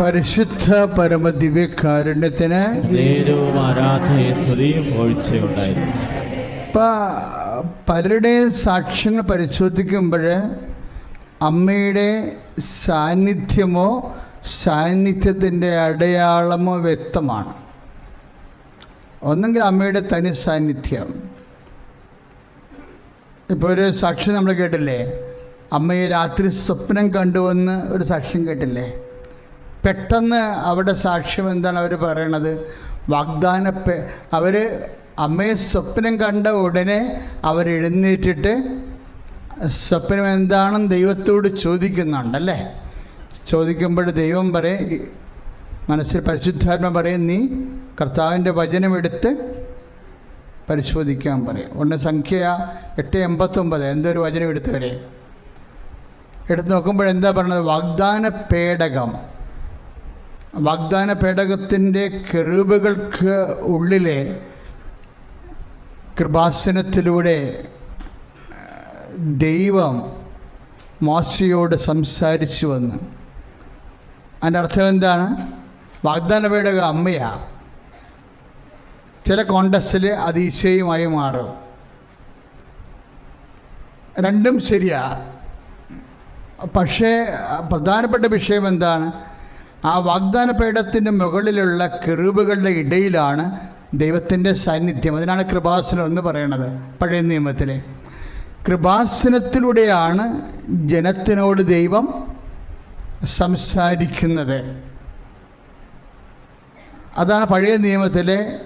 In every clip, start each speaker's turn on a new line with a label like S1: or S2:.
S1: പരിശുദ്ധ പരമദിവ്യകാരുണ്യത്തിന് പലരുടെയും സാക്ഷ്യങ്ങൾ പരിശോധിക്കുമ്പോൾ അമ്മയുടെ സാന്നിധ്യമോ സാന്നിധ്യത്തിന്റെ അടയാളമോ വ്യക്തമാണ്. ഒന്നെങ്കിൽ അമ്മയുടെ തനി സാന്നിധ്യം. ഇപ്പോൾ ഒരു സാക്ഷ്യം നമ്മൾ കേട്ടില്ലേ? അമ്മയെ രാത്രി സ്വപ്നം കണ്ടുവന്ന് ഒരു സാക്ഷ്യം കേട്ടില്ലേ? പെട്ടെന്ന് അവിടെ സാക്ഷ്യം എന്താണ് അവർ പറയണത്? വാഗ്ദാന അവർ അമ്മയെ സ്വപ്നം കണ്ട ഉടനെ അവരെഴുന്നേറ്റിട്ട് സ്വപ്നം എന്താണെന്ന് ദൈവത്തോട് ചോദിക്കുന്നുണ്ടല്ലേ? ചോദിക്കുമ്പോൾ ദൈവം പറയും മനസ്സിൽ പരിശുദ്ധാത്മ പറയും നീ കർത്താവിന്റെ വചനമെടുത്ത് പരിശോധിക്കാൻ പറയും. ഒന്ന് സംഖ്യ എട്ട് എൺപത്തൊമ്പത്. എന്തൊരു വചനം എടുത്തവരെ? എടുത്ത് നോക്കുമ്പോൾ എന്താ പറഞ്ഞത്? വാഗ്ദാന പേടകം. വാഗ്ദാന പേടകത്തിന്റെ കെറൂബുകൾക്ക് ഉള്ളിലെ കൃപാസനത്തിലൂടെ ദൈവം മോശയോട് സംസാരിച്ചു വന്ന്. അതിന്റെ അർത്ഥം എന്താണ്? വാഗ്ദാന പേടക അമ്മയാണ് ചില കോണ്ടസ്റ്റിൽ അത് ഈശോയുമായി മാറും. രണ്ടും ശരിയാ. പക്ഷേ പ്രധാനപ്പെട്ട വിഷയം എന്താണ്? ആ വാഗ്ദാന പീഠത്തിന്റെ മുകളിലുള്ള കെറുബുകളുടെ ഇടയിലാണ് ദൈവത്തിന്റെ സാന്നിധ്യം. അതിനാണ് കൃപാസനം എന്ന് പറയണത് പഴയ നിയമത്തിലെ. കൃപാസനത്തിലൂടെയാണ് ജനത്തിനോട് ദൈവം സംസാരിക്കുന്നത്. അതാണ് പഴയ നിയമത്തിലെ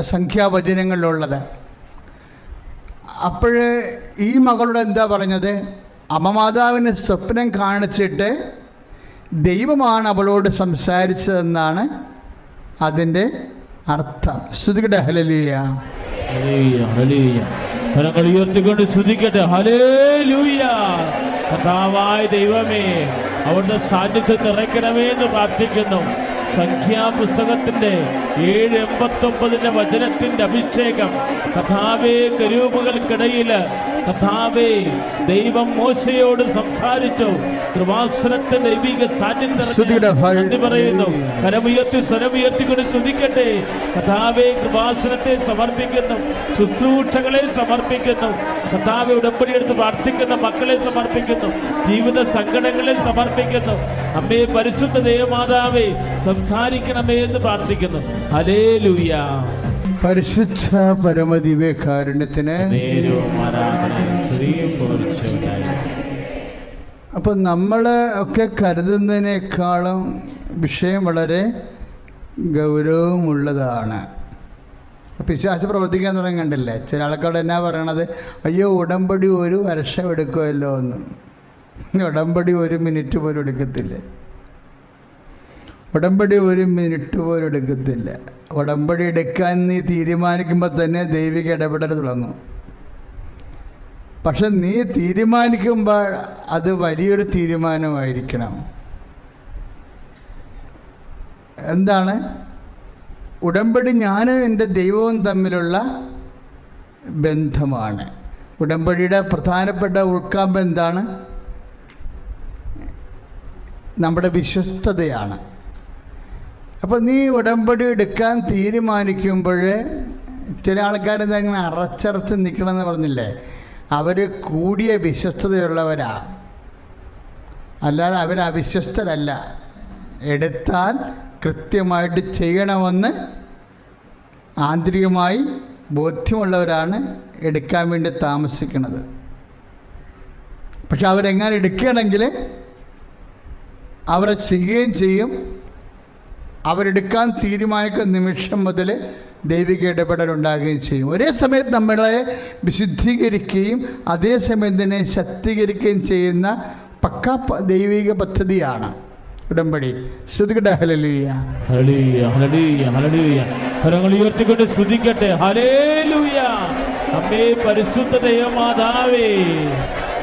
S1: സംഖ്യാവചനങ്ങളിലുള്ളത്. അപ്പോൾ ഈ മകളുടെ എന്താ പറഞ്ഞത്? അമ്മമാതാവിന് സ്വപ്നം കാണിച്ചിട്ട് ദൈവമാണ് അവളോട് സംസാരിച്ചതെന്നാണ് അതിന്റെ അർത്ഥം. ശ്രുതികട ഹലലിയ
S2: കഥാവായ ദൈവമേ അവിടുത്തെ സാന്നിധ്യം നിറയ്ക്കണമേ എന്ന് പ്രാർത്ഥിക്കുന്നു. സംഖ്യാപുസ്തകത്തിന്റെ ഏഴ് എൺപത്തൊമ്പതിന്റെ വചനത്തിന്റെ അഭിഷേകം കഥാവേ കരൂപുകൾക്കിടയിൽ കഥാവേ ദൈവം മോശയോട് സംസാരിച്ചു. കൃപാസനത്തെ ദൈവിക സാന്നിധ്യം പറയുന്നു. കരമുയർത്തി സ്വരമുയർത്തിക്കൊണ്ട് ചുതിക്കട്ടെ കഥാവെ കൃപാസനത്തെ സമർപ്പിക്കുന്നു. ശുശ്രൂഷകളെ സമർപ്പിക്കുന്നു. കഥാവെ ഉടമ്പടി എടുത്ത് പ്രാർത്ഥിക്കുന്ന മക്കളെ സമർപ്പിക്കുന്നു. ജീവിത സങ്കടങ്ങളെ സമർപ്പിക്കുന്നു. അമ്മയെ പരിശുദ്ധ ദേവമാതാവേ സംസാരിക്കണമേ എന്ന് പ്രാർത്ഥിക്കുന്നു. ഹലേ ലൂയ
S1: പരിശുദ്ധ പരമദിവ്യകാരുണ്യത്തിന് അപ്പം നമ്മൾ ഒക്കെ കരുതുന്നതിനേക്കാളും വിഷയം വളരെ ഗൗരവമുള്ളതാണ്. പിശാച്ച് പ്രവർത്തിക്കാൻ തുടങ്ങണ്ടല്ലേ ചില ആൾക്കാരോട് എന്നാ പറയണത്? അയ്യോ ഉടമ്പടി ഒരു വർഷം എടുക്കുമല്ലോ എന്ന്. ഉടമ്പടി ഒരു മിനിറ്റ് പോലും എടുക്കത്തില്ല? ഉടമ്പടി ഒരു മിനിറ്റ് പോലും എടുക്കത്തില്ല. ഉടമ്പടി എടുക്കാൻ നീ തീരുമാനിക്കുമ്പോൾ തന്നെ ദൈവിക ഇടപെടൽ തുടങ്ങും. പക്ഷെ നീ തീരുമാനിക്കുമ്പോൾ അത് വലിയൊരു തീരുമാനമായിരിക്കണം. എന്താണ്? ഉടമ്പടി ഞാൻ എന്റെ ദൈവവും തമ്മിലുള്ള ബന്ധമാണ്. ഉടമ്പടിയുടെ പ്രധാനപ്പെട്ട ഉൾക്കാമ്പ് എന്താണ്? നമ്മുടെ വിശ്വസ്തതയാണ്. അപ്പോൾ നീ ഉടമ്പടി എടുക്കാൻ തീരുമാനിക്കുമ്പോൾ ചില ആൾക്കാർ ഇതങ്ങനെ അറച്ചറച്ച് നിൽക്കണമെന്ന് പറഞ്ഞില്ലേ? അവർ കൂടിയ വിശ്വസ്തതയുള്ളവരാ. അല്ലാതെ അവർ അവിശ്വസ്തരല്ല. എടുത്താൽ കൃത്യമായിട്ട് ചെയ്യണമെന്ന് ആന്തരികമായി ബോധ്യമുള്ളവരാണ് എടുക്കാൻ വേണ്ടി താമസിക്കുന്നത്. പക്ഷെ അവരെങ്ങനെ എടുക്കുകയാണെങ്കിൽ അവരെ ചെയ്യുകയും ചെയ്യും. അവരെടുക്കാൻ തീരുമാനിക്കുന്ന നിമിഷം മുതൽ ദൈവിക ഇടപെടൽ ഉണ്ടാകുകയും ചെയ്യും. ഒരേ സമയത്ത് നമ്മളെ വിശുദ്ധീകരിക്കുകയും അതേസമയം തന്നെ ശക്തീകരിക്കുകയും ചെയ്യുന്ന പക്ക ദൈവിക പദ്ധതിയാണ് ഉടമ്പടി.
S2: ശ്രുതികട്ടെ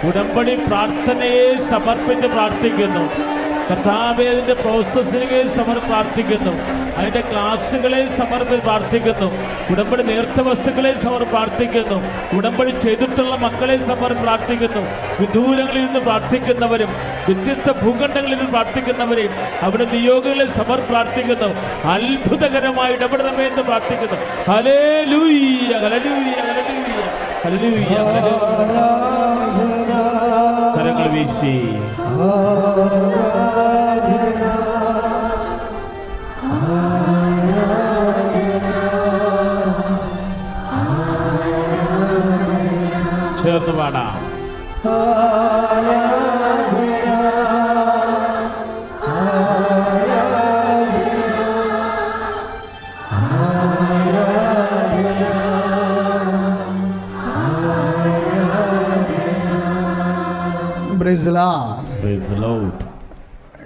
S2: ഉടമ്പടി പ്രാർത്ഥനയെ സമർപ്പിച്ച് പ്രാർത്ഥിക്കുന്നു. കർത്താവെ അതിന്റെ പ്രോസസ്സിനെ സമർ പ്രാർത്ഥിക്കുന്നു. അതിന്റെ ക്ലാസ്സുകളെ സമർപ്പി പ്രാർത്ഥിക്കുന്നു. ഉടമ്പടി നേർത്ത വസ്തുക്കളെ സമർ പ്രാർത്ഥിക്കുന്നു. ഉടമ്പടി ചെയ്തിട്ടുള്ള മക്കളെ സമർ പ്രാർത്ഥിക്കുന്നു. വിദൂരങ്ങളിൽ നിന്ന് പ്രാർത്ഥിക്കുന്നവരും വ്യത്യസ്ത ഭൂഖണ്ഡങ്ങളിൽ നിന്ന് പ്രാർത്ഥിക്കുന്നവരെയും അവിടെ നിയോഗങ്ങളെ സമർ പ്രാർത്ഥിക്കുന്നു. അത്ഭുതകരമായി ഇടപെടണമേ എന്ന് പ്രാർത്ഥിക്കുന്നു. ഹലേ ലൂയ്യ ഹലലൂയ്യ ഹലലൂയ്യ ഹലലൂയ്യ കരങ്ങൾ വീശി.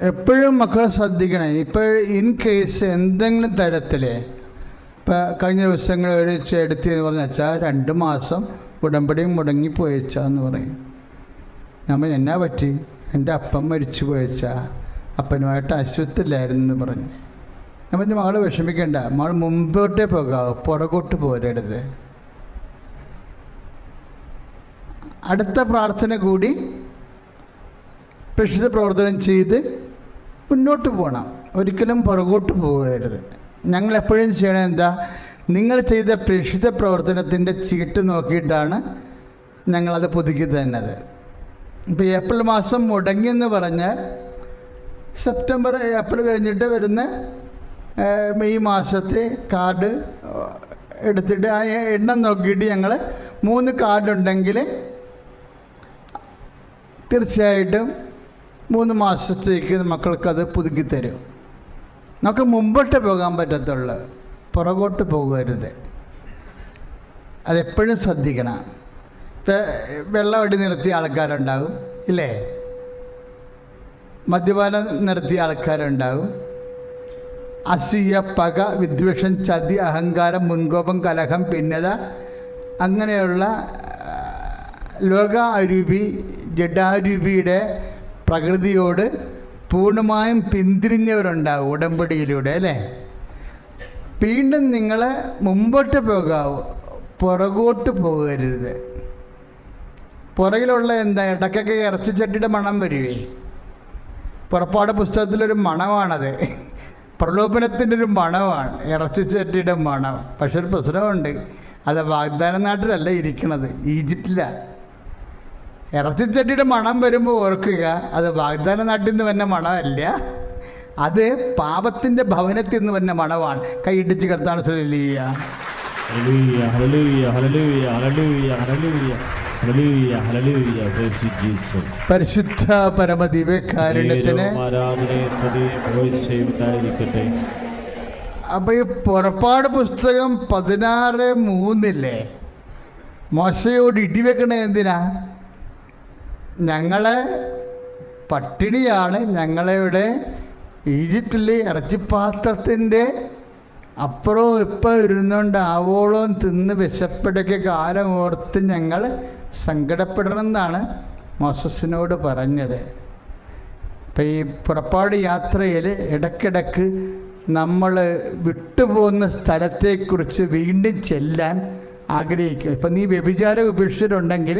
S1: എപ്പോഴും മക്കളെ ശ്രദ്ധിക്കണം. ഇപ്പോൾ ഇൻ കേസ് എന്തെങ്കിലും തരത്തിൽ ഇപ്പം കഴിഞ്ഞ ദിവസങ്ങൾ ഒരു ചെടുത്തി എന്ന് പറഞ്ഞാൽ രണ്ട് മാസം ഉടമ്പടി മുടങ്ങി പോയച്ചാന്ന് പറയും. നമ്മൾ എന്നാ പറ്റി? എന്റെ അപ്പം മരിച്ചു പോയച്ച. അപ്പനുമായിട്ട് അശ്വത്തില്ലായിരുന്നു എന്ന് പറഞ്ഞു. ഞാൻ പറഞ്ഞു മകൾ വിഷമിക്കേണ്ട. മകൾ മുമ്പോട്ടേ പോകാവൂ. പുറകോട്ട് പോരരുത്. അടുത്ത പ്രാർത്ഥന കൂടി പ്രശ്ന പ്രവർത്തനം ചെയ്ത് മുന്നോട്ട് പോകണം ഒരിക്കലും പുറകോട്ട് പോകരുത്. ഞങ്ങൾ എപ്പോഴും ചെയ്യണത് എന്താ? നിങ്ങൾ ചെയ്ത പ്രക്ഷിത പ്രവർത്തനത്തിന്റെ ചീട്ട് നോക്കിയിട്ടാണ് ഞങ്ങളത് പുതുക്കി തന്നത്. ഇപ്പോൾ ഏപ്രിൽ മാസം മുടങ്ങിയെന്ന് പറഞ്ഞാൽ സെപ്റ്റംബർ ഏപ്രിൽ കഴിഞ്ഞിട്ട് വരുന്ന മെയ് മാസത്തെ കാർഡ് എടുത്തിട്ട് ആ എണ്ണം നോക്കിയിട്ട് ഞങ്ങൾ മൂന്ന് കാർഡ് ഉണ്ടെങ്കിൽ തീർച്ചയായിട്ടും മൂന്ന് മാസത്തേക്ക് മക്കൾക്കത് പുതുക്കി തരും. നമുക്ക് മുമ്പോട്ട് പോകാൻ പറ്റത്തുള്ളൂ. പുറകോട്ട് പോകരുത്. അതെപ്പോഴും ശ്രദ്ധിക്കണം. ഇപ്പം വെള്ളം അടി നിർത്തിയ ആൾക്കാരുണ്ടാകും ഇല്ലേ? മദ്യപാനം നിർത്തിയ ആൾക്കാരുണ്ടാകും. അസൂയ പക വിദ്വേഷം ചതി അഹങ്കാരം മുൻകോപം കലഹം ഭിന്നത അങ്ങനെയുള്ള ലോക അരൂപി ജഡാരൂപിയുടെ പ്രകൃതിയോട് പൂർണമായും പിന്തിരിഞ്ഞവരുണ്ടാവും ഉടമ്പടിയിലൂടെ അല്ലേ? വീണ്ടും നിങ്ങൾ മുമ്പോട്ട് പോകാവൂ പുറകോട്ട് പോകരുത്. പുറകിലുള്ള എന്താ ഇടയ്ക്കൊക്കെ ഇറച്ചിച്ചട്ടിയുടെ മണം വരുവേ. പുറപ്പാട് പുസ്തകത്തിലൊരു മണമാണത്. പ്രലോഭനത്തിന്റെ ഒരു മണമാണ് ഇറച്ചിച്ചട്ടിയുടെ മണം. പക്ഷെ ഒരു പ്രശ്നമുണ്ട്. അത് വാഗ്ദാന നാട്ടിലല്ല ഇരിക്കണത് ഈജിപ്തിലാണ് ഇറച്ചിച്ചട്ടിയുടെ മണം വരുമ്പോൾ ഓർക്കുക അത് വാഗ്ദാന നാട്ടിൽ നിന്ന് വന്ന മണമല്ല. അത് പാപത്തിന്റെ ഭവനത്തിൽ നിന്ന് വന്ന മണമാണ്. കൈ ഇടിച്ച് കർത്താണ് ശ്രദ്ധിക്കുക പരിശുദ്ധ പരമദിവ്യകാരുണ്യത്തിന് അപ്പോൾ ഈ പുറപ്പാട് പുസ്തകം പതിനാറ് മൂന്നില്ലേ? മോശയോട് ഇടിവെക്കണ എന്തിനാ? ഞങ്ങളെ പട്ടിണിയാണ് ഞങ്ങളിവിടെ ഈജിപ്തിലെ ഇറച്ചിപ്പാത്രത്തിന്റെ അപ്പുറവും ഇപ്പം ഇരുന്നുകൊണ്ട് ആവോളം തിന്ന് വിശപ്പിടയ്ക്ക് കാലം ഓർത്ത് ഞങ്ങൾ സങ്കടപ്പെടണമെന്നാണ് മോസസിനോട് പറഞ്ഞത്. ഇപ്പം ഈ പുറപ്പാട് യാത്രയിൽ ഇടയ്ക്കിടയ്ക്ക് നമ്മൾ വിട്ടുപോകുന്ന സ്ഥലത്തെക്കുറിച്ച് വീണ്ടും ചെല്ലാൻ ആഗ്രഹിക്കും ഇപ്പം നീ വ്യഭിചാരം ഉപേക്ഷിച്ചിട്ടുണ്ടെങ്കിൽ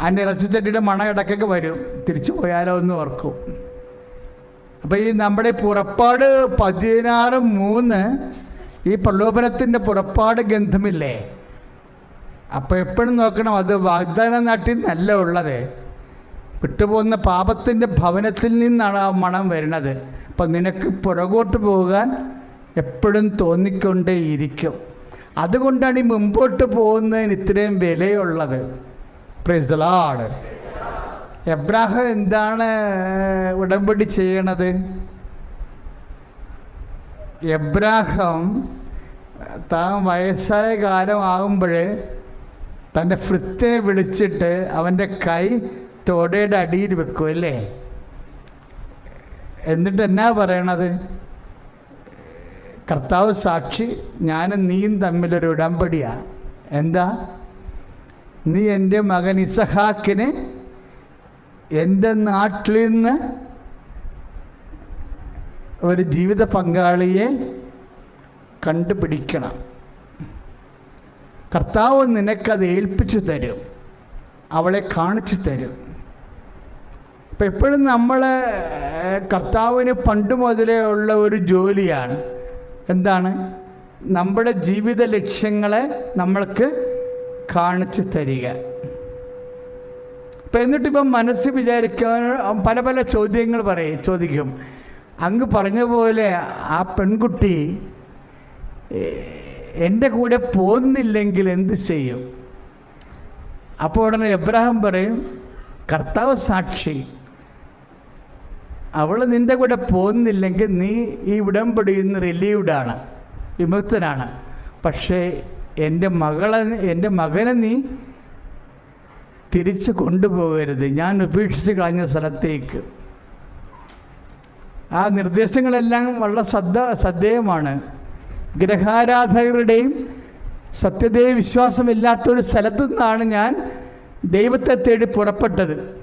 S1: അതിന്റെ ഇറച്ചിച്ചട്ടിയുടെ മണ ഇടയ്ക്കൊക്കെ വരും. തിരിച്ചു പോയാലോ എന്ന് ഓർക്കും. അപ്പോൾ ഈ നമ്മുടെ പുറപ്പാട് പതിനാറ് മൂന്ന് ഈ പ്രലോഭനത്തിന്റെ പുറപ്പാട് ഗന്ധമില്ലേ? അപ്പോൾ എപ്പോഴും നോക്കണം അത് വാഗ്ദാന നാട്ടിൽ നിന്നല്ല ഉള്ളത്. വിട്ടുപോകുന്ന പാപത്തിന്റെ ഭവനത്തിൽ നിന്നാണ് ആ മണം വരുന്നത്. അപ്പം നിനക്ക് പുറകോട്ട് പോകാൻ എപ്പോഴും തോന്നിക്കൊണ്ടേയിരിക്കും. അതുകൊണ്ടാണ് ഈ മുമ്പോട്ട് പോകുന്നതിന് ഇത്രയും വിലയുള്ളത്. പ്രൈസലാണ് എബ്രാഹം എന്താണ് ഉടമ്പടി ചെയ്യണത്? എബ്രാഹം താൻ വയസ്സായ കാലമാകുമ്പോൾ തന്റെ ഫ്രിത്തെ വിളിച്ചിട്ട് അവന്റെ കൈ തോടയുടെ അടിയിൽ വെക്കും അല്ലേ? എന്നിട്ട് എന്നാ പറയണത്? കർത്താവ് സാക്ഷി ഞാനും നീയും തമ്മിലൊരു ഉടമ്പടിയാ. എന്താ? നീ എന്റെ മകൻ ഇസഹാക്കിനെ എന്റെ നാട്ടിൽ നിന്ന് ഒരു ജീവിത പങ്കാളിയെ കണ്ടുപിടിക്കണം. കർത്താവ് നിനക്കത് ഏൽപ്പിച്ചു തരും. അവളെ കാണിച്ചു തരും. അപ്പം എപ്പോഴും നമ്മൾ കർത്താവിന് പണ്ട് മുതലേ ഉള്ള ഒരു ജോലിയാണ്. എന്താണ്? നമ്മുടെ ജീവിത ലക്ഷ്യങ്ങളെ നമ്മൾക്ക് കാണിച്ചു തരിക. അപ്പം എന്നിട്ടിപ്പം മനസ്സ് വിചാരിക്കാൻ പല പല ചോദ്യങ്ങൾ പറയും ചോദിക്കും. അങ്ങ് പറഞ്ഞ പോലെ ആ പെൺകുട്ടി എന്റെ കൂടെ പോകുന്നില്ലെങ്കിൽ എന്ത് ചെയ്യും? അപ്പോൾ ഉടനെ എബ്രാഹിം പറയും കർത്താവ് സാക്ഷി. അവൾ നിന്റെ കൂടെ പോകുന്നില്ലെങ്കിൽ നീ ഈ ഉടമ്പടിയിൽ നിന്ന് റിലീവ്ഡാണ് വിമുക്തനാണ്. പക്ഷേ എന്റെ മകളെ എന്റെ മകനെ നീ തിരിച്ച് കൊണ്ടുപോകരുത്. ഞാൻ ഉപേക്ഷിച്ച് കളഞ്ഞ സ്ഥലത്തേക്ക്. ആ നിർദ്ദേശങ്ങളെല്ലാം വളരെ ശ്രദ്ധ ശ്രദ്ധേയമാണ്. ഗ്രഹാരാധകരുടെയും സത്യതയെ വിശ്വാസമില്ലാത്തൊരു സ്ഥലത്തു നിന്നാണ് ഞാൻ ദൈവത്തെ തേടി പുറപ്പെട്ടത്.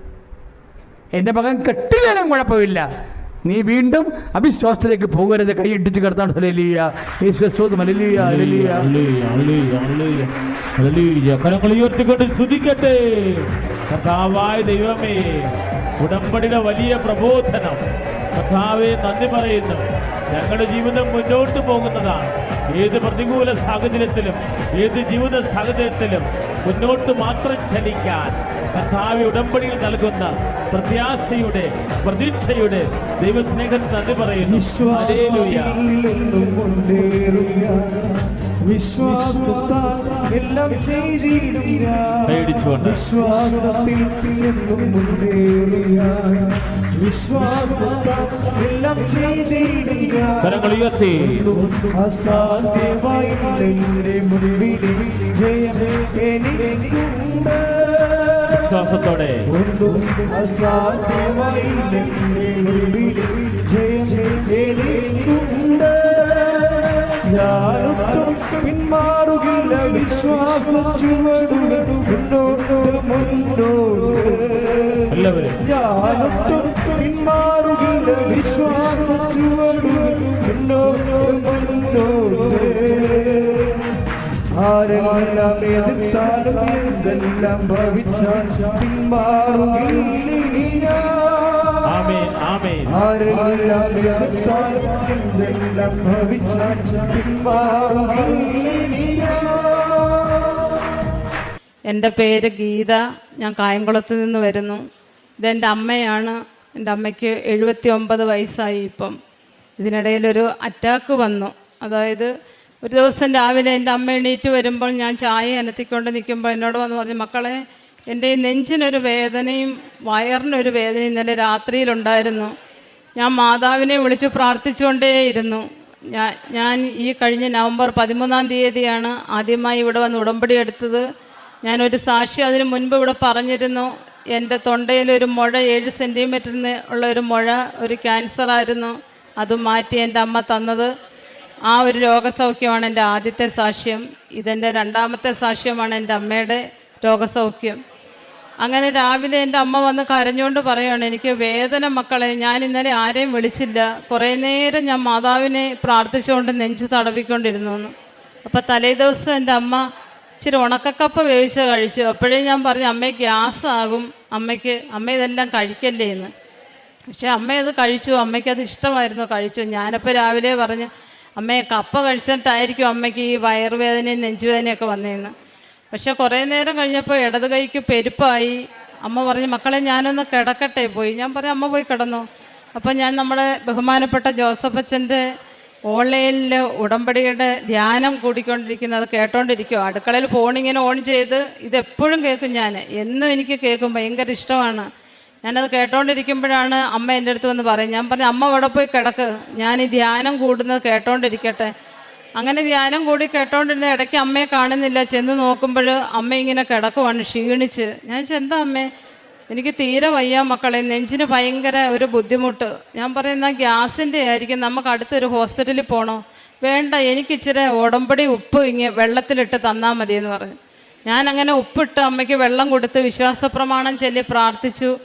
S1: എന്റെ മകൻ കെട്ടിയാലും കുഴപ്പമില്ല. നീ വീണ്ടും അവിശ്വാസത്തിലേക്ക് പോകരുത്. കൈയിട്ടിച്ച് കിടത്താണ്
S2: സ്തുതിക്കട്ടെ. കർത്താവായ ദൈവമേ ഉടമ്പടിയുടെ വലിയ പ്രബോധനം. കഥാവെ നന്ദി പറയുന്നു. ഞങ്ങളുടെ ജീവിതം മുന്നോട്ട് പോകുന്നതാണ്. ഏത് പ്രതികൂല സാഹചര്യത്തിലും ഏത് ജീവിത സാഹചര്യത്തിലും മുന്നോട്ട് മാത്രം ചലിക്കാൻ കർത്താവ് ഉടമ്പടിയിൽ നൽകുന്ന പ്രത്യാശയുടെ പ്രതീക്ഷയുടെ ദൈവസ്നേഹത്തിന് നന്ദി പറയുന്നു.
S3: വിശ്വാസത്താൽ എല്ലാം ചെയ്തിടും വിശ്വാസത്തിൽ എന്നും. വിശ്വാസത്താൽ
S2: കരങ്ങൾ ഉയർത്തി
S3: അസാധ്യമായി നിന്റെ മുൻപിൽ ജയം എനിക്കുണ്ട്.
S2: വിശ്വാസത്തോടെ.
S3: അസാധ്യമായി നിന്റെ മുൻപിൽ ജയം എനിക്കുണ്ട്. ഞാനൊട്ടും പിന്മാറുകില്ല വിശ്വാസ ചുവടുകൾ മുന്നോട്ട് മുന്നോട്ട്
S2: എല്ലാവരും
S3: ഞാനൊട്ടും പിന്മാറുകില്ല വിശ്വാസ ചുവടുകൾ മുന്നോട്ട് മുന്നോട്ട് ആരെല്ലാം എതിർത്താലും എന്തെല്ലാം ഭവിച്ചാൽ പിന്മാറുകില്ല ഞാൻ. എന്തെല്ലാം.
S4: എന്റെ പേര് ഗീത. ഞാൻ കായംകുളത്ത് നിന്ന് വരുന്നു. ഇതെന്റെ അമ്മയാണ്. എന്റെ അമ്മയ്ക്ക് എഴുപത്തി ഒമ്പത് വയസ്സായി ഇപ്പം. ഇതിനിടയിലൊരു അറ്റാക്ക് വന്നു. അതായത് ഒരു ദിവസം രാവിലെ എന്റെ അമ്മ എണീറ്റ് വരുമ്പോൾ ഞാൻ ചായ അനത്തിക്കൊണ്ട് നിൽക്കുമ്പോൾ എന്നോട് വന്ന് പറഞ്ഞു മക്കളെ എന്റെ നെഞ്ചിനൊരു വേദനയും വയറിനൊരു വേദനയും ഇന്നലെ രാത്രിയിലുണ്ടായിരുന്നു. ഞാൻ മാതാവിനെ വിളിച്ച് പ്രാർത്ഥിച്ചുകൊണ്ടേയിരുന്നു. ഞാൻ ഞാൻ ഈ കഴിഞ്ഞ നവംബർ പതിമൂന്നാം തീയതിയാണ് ആദ്യമായി ഇവിടെ വന്ന് ഉടമ്പടി എടുത്തത്. ഞാനൊരു സാക്ഷി അതിന് മുൻപ് ഇവിടെ പറഞ്ഞിരുന്നു. എന്റെ തൊണ്ടയിലൊരു മുഴ ഏഴ് സെന്റിമീറ്ററിന് ഉള്ള ഒരു മുഴ ഒരു ക്യാൻസറായിരുന്നു അത് മാറ്റി എന്റെ അമ്മ തന്നത്. ആ ഒരു രോഗസൗഖ്യമാണ് എന്റെ ആദ്യത്തെ സാക്ഷ്യം. ഇതെന്റെ രണ്ടാമത്തെ സാക്ഷ്യമാണ് എന്റെ അമ്മയുടെ രോഗസൗഖ്യം. അങ്ങനെ രാവിലെ എന്റെ അമ്മ വന്ന് കരഞ്ഞുകൊണ്ട് പറയുകയാണ് എനിക്ക് വേദന മക്കളെ ഞാൻ ഇന്നലെ ആരെയും വിളിച്ചില്ല. കുറേ നേരം ഞാൻ മാതാവിനെ പ്രാർത്ഥിച്ചുകൊണ്ട് നെഞ്ച് തടവിക്കൊണ്ടിരുന്നു എന്ന് അപ്പോൾ തലേ ദിവസം എന്റെ അമ്മ ഇച്ചിരി ഉണക്കക്കപ്പ വേവിച്ച് കഴിച്ചു. അപ്പോഴേ ഞാൻ പറഞ്ഞു അമ്മയ്ക്ക് ഗ്യാസ് ആകും അമ്മയ്ക്ക് അമ്മ ഇതെല്ലാം കഴിക്കല്ലേ എന്ന്. പക്ഷേ അമ്മ അത് കഴിച്ചു അമ്മയ്ക്ക് അത് ഇഷ്ടമായിരുന്നു കഴിച്ചു. ഞാനപ്പോൾ രാവിലെ പറഞ്ഞ് അമ്മയെ കപ്പ കഴിച്ചിട്ടായിരിക്കും അമ്മയ്ക്ക് ഈ വയറുവേദനയും നെഞ്ചുവേദനയൊക്കെ വന്നതെന്ന് പക്ഷെ കുറേ നേരം കഴിഞ്ഞപ്പോൾ ഇടത് കൈക്ക് പെരുപ്പായി. അമ്മ പറഞ്ഞു മക്കളെ ഞാനൊന്ന് കിടക്കട്ടെ പോയി. ഞാൻ പറഞ്ഞു അമ്മ പോയി കിടന്നു. അപ്പം ഞാൻ നമ്മുടെ ബഹുമാനപ്പെട്ട ജോസഫ് അച്ഛന്റെ ഓൺലൈനിൽ ഉടമ്പടിയുടെ ധ്യാനം കൂടിക്കൊണ്ടിരിക്കുന്നത് കേട്ടോണ്ടിരിക്കുമോ അടുക്കളയിൽ ഫോണിങ്ങനെ ഓൺ ചെയ്ത് ഇതെപ്പോഴും കേൾക്കും ഞാൻ. എന്നും എനിക്ക് കേൾക്കും ഭയങ്കര ഇഷ്ടമാണ്. ഞാനത് കേട്ടോണ്ടിരിക്കുമ്പോഴാണ് അമ്മ എന്റെ അടുത്ത് വന്ന് പറയും ഞാൻ പറഞ്ഞു അമ്മ അവിടെ പോയി കിടക്ക്. ഞാൻ ഈ ധ്യാനം കൂടുന്നത് കേട്ടോണ്ടിരിക്കട്ടെ. അങ്ങനെ ധ്യാനം കൂടി കേട്ടോണ്ടിരുന്ന ഇടയ്ക്ക് അമ്മയെ കാണുന്നില്ല. ചെന്ന് നോക്കുമ്പോൾ അമ്മ ഇങ്ങനെ കിടക്കുവാണ് ക്ഷീണിച്ച്. ഞാൻ എന്താ അമ്മേ? എനിക്ക് തീരെ വയ്യ മക്കളെ. നെഞ്ചിന് ഭയങ്കര ഒരു ബുദ്ധിമുട്ട്. ഞാൻ പറയുന്ന ഗ്യാസിന്റെ ആയിരിക്കും. നമുക്ക് അടുത്തൊരു ഹോസ്പിറ്റലിൽ പോകണോ വേണ്ട എനിക്ക് ഇച്ചിരി ഉടമ്പടി ഉപ്പ് ഇങ്ങനെ വെള്ളത്തിലിട്ട് തന്നാൽ മതി എന്ന് പറഞ്ഞു. ഞാൻ അങ്ങനെ ഉപ്പിട്ട് അമ്മയ്ക്ക് വെള്ളം കൊടുത്ത് വിശ്വാസ പ്രമാണം ചൊല്ലി പ്രാർത്ഥിച്ചു.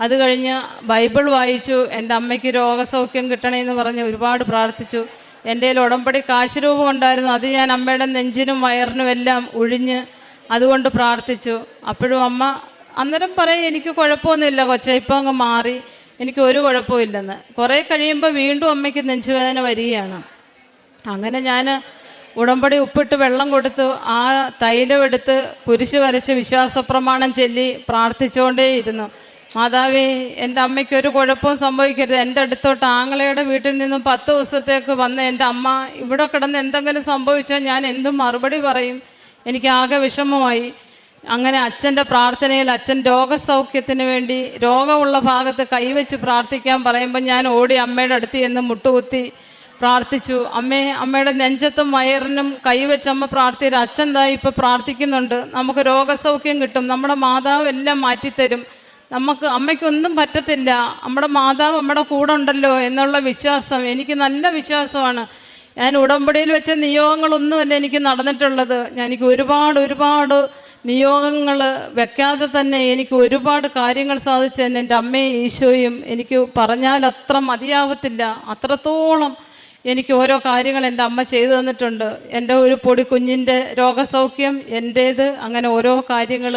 S4: അത് കഴിഞ്ഞ് ബൈബിൾ വായിച്ചു. എന്റെ അമ്മയ്ക്ക് രോഗസൗഖ്യം കിട്ടണമെന്ന് പറഞ്ഞ് ഒരുപാട് പ്രാർത്ഥിച്ചു. എന്റെ കയ്യിൽ ഉടമ്പടി കാശ് രൂപം ഉണ്ടായിരുന്നു. അത് ഞാൻ അമ്മയുടെ നെഞ്ചിനും വയറിനും എല്ലാം ഒഴിഞ്ഞ് അതുകൊണ്ട് പ്രാർത്ഥിച്ചു. അപ്പോഴും അമ്മ അന്നേരം പറയും എനിക്ക് കുഴപ്പമൊന്നുമില്ല കൊച്ചെ ഇപ്പം അങ്ങ് മാറി. എനിക്ക് ഒരു കുഴപ്പമില്ലെന്ന്. കുറേ കഴിയുമ്പോൾ വീണ്ടും അമ്മയ്ക്ക് നെഞ്ചുവേദന വരികയാണ്. അങ്ങനെ ഞാൻ ഉടമ്പടി ഉപ്പിട്ട് വെള്ളം കൊടുത്തു ആ തൈലം എടുത്ത് കുരിശ് വരച്ച് വിശ്വാസപ്രമാണം ചൊല്ലി പ്രാർത്ഥിച്ചുകൊണ്ടേയിരുന്നു. മാതാവേ എന്റെ അമ്മയ്ക്ക് ഒരു കുഴപ്പവും സംഭവിക്കരുത്. എന്റെ അടുത്തോട്ട് ആങ്ങളയുടെ വീട്ടിൽ നിന്നും പത്ത് ദിവസത്തേക്ക് വന്ന എന്റെ അമ്മ ഇവിടെ കിടന്ന് എന്തെങ്കിലും സംഭവിച്ചാൽ ഞാൻ എന്തും മറുപടി പറയും. എനിക്ക് ആകെ വിഷമമായി. അങ്ങനെ അച്ഛന്റെ പ്രാർത്ഥനയിൽ അച്ഛൻ രോഗസൗഖ്യത്തിന് വേണ്ടി രോഗമുള്ള ഭാഗത്ത് കൈവച്ച് പ്രാർത്ഥിക്കാൻ പറയുമ്പോൾ ഞാൻ ഓടി അമ്മയുടെ അടുത്ത് ചെന്ന് മുട്ടുകുത്തി പ്രാർത്ഥിച്ചു. അമ്മേ അമ്മയുടെ നെഞ്ചത്തും വയറിനും കൈവച്ച് അമ്മ പ്രാർത്ഥിച്ചു അച്ഛൻ ദാ ഇപ്പോൾ പ്രാർത്ഥിക്കുന്നുണ്ട്. നമുക്ക് രോഗസൗഖ്യം കിട്ടും. നമ്മുടെ മാതാവ് എല്ലാം മാറ്റിത്തരും. നമുക്ക് അമ്മയ്ക്കൊന്നും പറ്റത്തില്ല. നമ്മുടെ മാതാവ് നമ്മുടെ കൂടെ ഉണ്ടല്ലോ എന്നുള്ള വിശ്വാസം. എനിക്ക് നല്ല വിശ്വാസമാണ്. ഞാൻ ഉടമ്പടിയിൽ വെച്ച നിയോഗങ്ങളൊന്നുമല്ല എനിക്ക് നടന്നിട്ടുള്ളത്. ഞാൻ എനിക്ക് ഒരുപാട് ഒരുപാട് നിയോഗങ്ങൾ വെക്കാതെ തന്നെ എനിക്ക് ഒരുപാട് കാര്യങ്ങൾ സാധിച്ചു തന്നെ എന്റെ അമ്മയും ഈശോയും എനിക്ക് പറഞ്ഞാൽ അത്ര മതിയാവത്തില്ല. അത്രത്തോളം എനിക്ക് ഓരോ കാര്യങ്ങൾ എന്റെ അമ്മ ചെയ്തു തന്നിട്ടുണ്ട്. എന്റെ ഒരു പൊടി കുഞ്ഞിന്റെ രോഗസൗഖ്യം എന്റേത് അങ്ങനെ ഓരോ കാര്യങ്ങൾ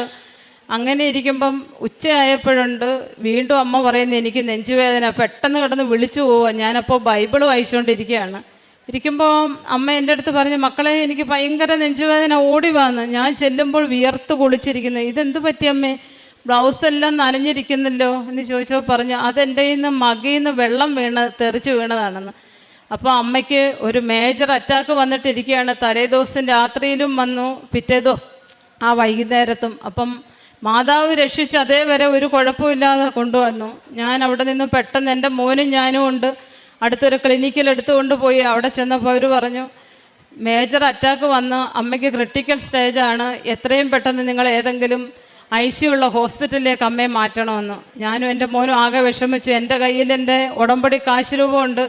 S4: അങ്ങനെ ഇരിക്കുമ്പം ഉച്ചയായപ്പോഴുണ്ട്. വീണ്ടും അമ്മ പറയുന്നത് എനിക്ക് നെഞ്ചുവേദന പെട്ടെന്ന് കിടന്ന് വിളിച്ചു പോവുക ഞാനപ്പോൾ ബൈബിൾ വായിച്ചുകൊണ്ടിരിക്കുകയാണ് ഇരിക്കുമ്പോൾ അമ്മ എന്റെ അടുത്ത് പറഞ്ഞു മക്കളെ എനിക്ക് ഭയങ്കര നെഞ്ചുവേദന ഓടി വന്ന്. ഞാൻ ചെല്ലുമ്പോൾ വിയർത്ത് കുളിച്ചിരിക്കുന്നു. ഇതെന്ത് പറ്റി അമ്മേ? ബ്ലൗസെല്ലാം നനഞ്ഞിരിക്കുന്നല്ലോ? എന്ന് ചോദിച്ചപ്പോൾ പറഞ്ഞു അതെന്റെ നിന്ന് മകയിൽ നിന്ന് വെള്ളം വീണ് തെറിച്ച് വീണതാണെന്ന്. അപ്പോൾ അമ്മയ്ക്ക് ഒരു മേജർ അറ്റാക്ക് വന്നിട്ടിരിക്കുകയാണ്. തലേ ദിവസം രാത്രിയിലും വന്നു പിറ്റേ ദിവസം ആ വൈകുന്നേരത്തും. അപ്പം മാതാവ് രക്ഷിച്ച് അതേവരെ ഒരു കുഴപ്പമില്ലാതെ കൊണ്ടുവന്നു. ഞാൻ അവിടെ നിന്ന് പെട്ടെന്ന് എന്റെ മോനും ഞാനും ഉണ്ട്. അടുത്തൊരു ക്ലിനിക്കിൽ എടുത്തുകൊണ്ട് പോയി അവിടെ ചെന്നപ്പോൾ അവർ പറഞ്ഞു മേജർ അറ്റാക്ക് വന്ന് അമ്മയ്ക്ക് ക്രിട്ടിക്കൽ സ്റ്റേജാണ് എത്രയും പെട്ടെന്ന് നിങ്ങൾ ഏതെങ്കിലും ഐ സി ഉള്ള ഹോസ്പിറ്റലിലേക്ക് അമ്മയെ മാറ്റണമെന്ന്. ഞാനും എന്റെ മോനും ആകെ വിഷമിച്ചു. എന്റെ കയ്യിൽ എന്റെ ഉടമ്പടി കാശ് രൂപമുണ്ട്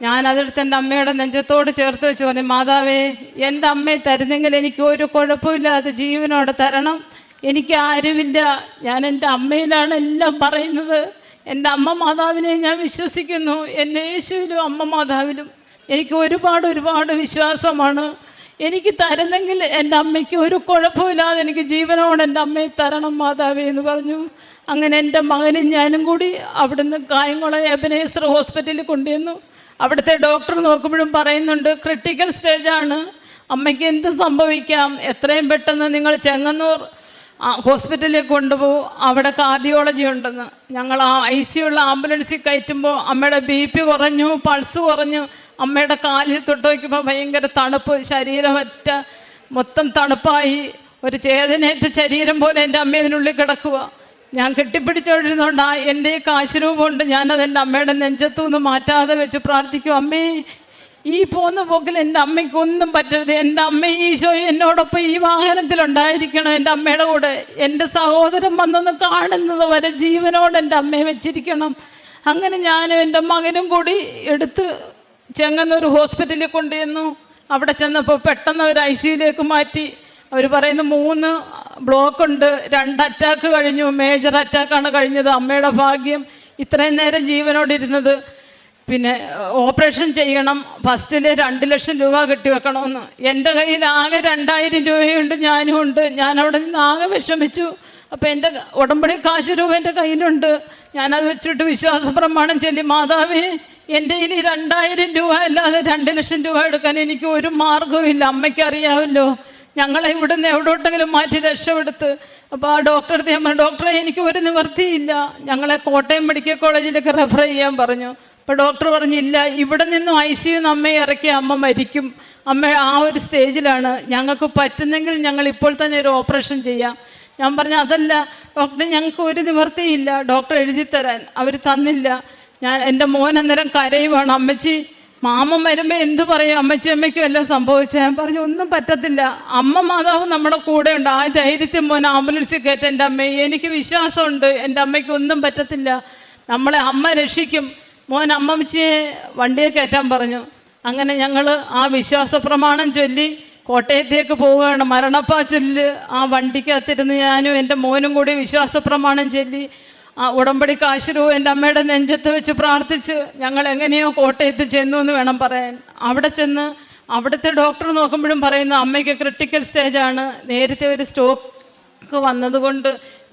S4: ഞാൻ അതെടുത്ത് എന്റെ അമ്മയുടെ നെഞ്ചത്തോട് ചേർത്ത് വെച്ച് പറഞ്ഞു മാതാവേ എന്റെ അമ്മയെ തരുന്നെങ്കിൽ എനിക്ക് ഒരു കുഴപ്പമില്ലാതെ ജീവനോടെ തരണം. എനിക്ക് ആരുമില്ല. ഞാൻ എന്റെ അമ്മയിലാണ് എല്ലാം പറയുന്നത്. എന്റെ അമ്മ മാതാവിനെ ഞാൻ വിശ്വസിക്കുന്നു. എന്റെ യേശുവിലും അമ്മ മാതാവിലും എനിക്ക് ഒരുപാട് ഒരുപാട് വിശ്വാസമാണ്. എനിക്ക് തരുന്നെങ്കിൽ എന്റെ അമ്മയ്ക്ക് ഒരു കുഴപ്പമില്ലാതെ എനിക്ക് ജീവനോട് എന്റെ അമ്മയെ തരണം മാതാവേ എന്ന് പറഞ്ഞു. അങ്ങനെ എന്റെ മകനും ഞാനും കൂടി അവിടുന്ന് കായംകുളം എബനേസർ ഹോസ്പിറ്റലിൽ കൊണ്ടുവന്നു അവിടുത്തെ ഡോക്ടർ നോക്കുമ്പോഴും പറയുന്നുണ്ട് ക്രിട്ടിക്കൽ സ്റ്റേജാണ് അമ്മയ്ക്ക് എന്ത് സംഭവിക്കാം? എത്രയും പെട്ടെന്ന് നിങ്ങൾ ചെങ്ങന്നൂർ ഹോസ്പിറ്റലിൽ കൊണ്ടുപോകും. അവിടെ കാർഡിയോളജി ഉണ്ടെന്ന്. ഞങ്ങൾ ആ ഐ സി ഉള്ള ആംബുലൻസിൽ കയറ്റുമ്പോൾ അമ്മയുടെ ബി പി കുറഞ്ഞു പൾസ് കുറഞ്ഞു. അമ്മയുടെ കാലിൽ തൊട്ട് വയ്ക്കുമ്പോൾ ഭയങ്കര തണുപ്പ് ശരീരമറ്റ മൊത്തം തണുപ്പായി. ഒരു ചേതനേറ്റ ശരീരം പോലെ എന്റെ അമ്മ ഇതിനുള്ളിൽ കിടക്കുക ഞാൻ കെട്ടിപ്പിടിച്ചോണ്ടിരുന്നോണ്ട് ആ എന്റെ കാശ് രൂപമുണ്ട് ഞാനത് എന്റെ അമ്മയുടെ നെഞ്ചത്തു നിന്ന് മാറ്റാതെ വെച്ച് പ്രാർത്ഥിക്കും അമ്മേ ഈ പോകുന്ന പോക്കിൽ എന്റെ അമ്മയ്ക്ക് ഒന്നും പറ്റരുത്. എന്റെ അമ്മ ഈശോ എന്നോടൊപ്പം ഈ വാഹനത്തിലുണ്ടായിരിക്കണം. എന്റെ അമ്മയുടെ കൂടെ എന്റെ സഹോദരൻ വന്നൊന്ന് കാണുന്നത് വരെ ജീവനോട് എന്റെ അമ്മയെ വെച്ചിരിക്കണം. അങ്ങനെ ഞാനും എന്റെ മകനും കൂടി എടുത്ത് ചെങ്ങന്നൊരു ഹോസ്പിറ്റലിൽ കൊണ്ടുവന്നു അവിടെ ചെന്നപ്പോൾ പെട്ടെന്ന് ഒരു ഐ സിയിലേക്ക് മാറ്റി. അവർ പറയുന്ന മൂന്ന് ബ്ലോക്ക് ഉണ്ട് രണ്ട് അറ്റാക്ക് കഴിഞ്ഞു. മേജർ അറ്റാക്കാണ് കഴിഞ്ഞത്. അമ്മയുടെ ഭാഗ്യം. ഇത്രയും നേരം ജീവനോടിരുന്നത് പിന്നെ ഓപ്പറേഷൻ ചെയ്യണം. ഫസ്റ്റിൽ രണ്ട് ലക്ഷം രൂപ കെട്ടി വെക്കണമെന്ന്. എന്റെ കയ്യിൽ ആകെ രണ്ടായിരം രൂപയുണ്ട് ഞാനും ഉണ്ട്. ഞാൻ അവിടെ നിന്ന് ആകെ വിഷമിച്ചു. അപ്പോൾ എന്റെ ഉടമ്പടി കാശ് രൂപ എന്റെ കയ്യിലുണ്ട്. ഞാനത് വെച്ചിട്ട് വിശ്വാസ പ്രമാണം ചൊല്ലി മാതാവേ എന്റെ ഇനി രണ്ടായിരം രൂപ അല്ലാതെ രണ്ട് ലക്ഷം രൂപ എടുക്കാൻ എനിക്ക് ഒരു മാർഗവുമില്ല അമ്മയ്ക്ക് അറിയാമല്ലോ ഞങ്ങളെ ഇവിടുന്ന് എവിടോട്ടെങ്കിലും മാറ്റി രക്ഷപ്പെടുത്ത്. അപ്പോൾ ആ ഡോക്ടറെ അടുത്ത് ഞാൻ ഡോക്ടറെ എനിക്ക് ഒരു നിവൃത്തിയില്ല. ഞങ്ങളെ കോട്ടയം മെഡിക്കൽ കോളേജിലേക്ക് റെഫർ ചെയ്യാൻ പറഞ്ഞു. അപ്പോൾ ഡോക്ടർ പറഞ്ഞില്ല ഇവിടെ നിന്നും ഐ സി യു അമ്മയെ ഇറക്കി അമ്മ മരിക്കും. അമ്മ ആ ഒരു സ്റ്റേജിലാണ് ഞങ്ങൾക്ക് പറ്റുന്നെങ്കിൽ ഞങ്ങൾ ഇപ്പോൾ തന്നെ ഒരു ഓപ്പറേഷൻ ചെയ്യാം. ഞാൻ പറഞ്ഞു അതല്ല ഡോക്ടർ ഞങ്ങൾക്ക് ഒരു നിവൃത്തിയില്ല ഡോക്ടർ എഴുതി തരാൻ അവർ തന്നില്ല. ഞാൻ എന്റെ മോൻ അന്നേരം കരയുവാണ്. അമ്മച്ചി മാമൻ വരുമ്പോൾ എന്ത് പറയും? അമ്മച്ചി അമ്മയ്ക്കും എല്ലാം സംഭവിച്ചത് ഞാൻ പറഞ്ഞു ഒന്നും പറ്റത്തില്ല. അമ്മ മാതാവ് നമ്മുടെ കൂടെ ഉണ്ട്. ആ ധൈര്യത്തിൽ മോൻ ആംബുലൻസിൽ കയറ്റ. എന്റെ അമ്മയെ എനിക്ക് വിശ്വാസമുണ്ട്. എന്റെ അമ്മയ്ക്ക് ഒന്നും പറ്റത്തില്ല. നമ്മളെ അമ്മ രക്ഷിക്കും. മോൻ അമ്മച്ചിയെ വണ്ടിയെ കയറ്റാൻ പറഞ്ഞു. അങ്ങനെ ഞങ്ങൾ ആ വിശ്വാസ പ്രമാണം ചൊല്ലി കോട്ടയത്തേക്ക് പോവുകയാണ്. മരണപ്പാച്ചലിൽ ആ വണ്ടിക്കകത്തിരുന്ന് ഞാനും എന്റെ മോനും കൂടി വിശ്വാസ പ്രമാണം ചൊല്ലി ആ ഉടമ്പടി കാശിരൂ എന്റെ അമ്മയുടെ നെഞ്ചത്ത് വെച്ച് പ്രാർത്ഥിച്ച് ഞങ്ങൾ എങ്ങനെയോ കോട്ടയത്ത് ചെന്നു എന്ന് വേണം പറയാൻ. അവിടെ ചെന്ന് അവിടുത്തെ ഡോക്ടർ നോക്കുമ്പോഴും പറയുന്നു അമ്മയ്ക്ക് ക്രിട്ടിക്കൽ സ്റ്റേജാണ് നേരത്തെ ഒരു സ്റ്റോക്ക് വന്നതുകൊണ്ട്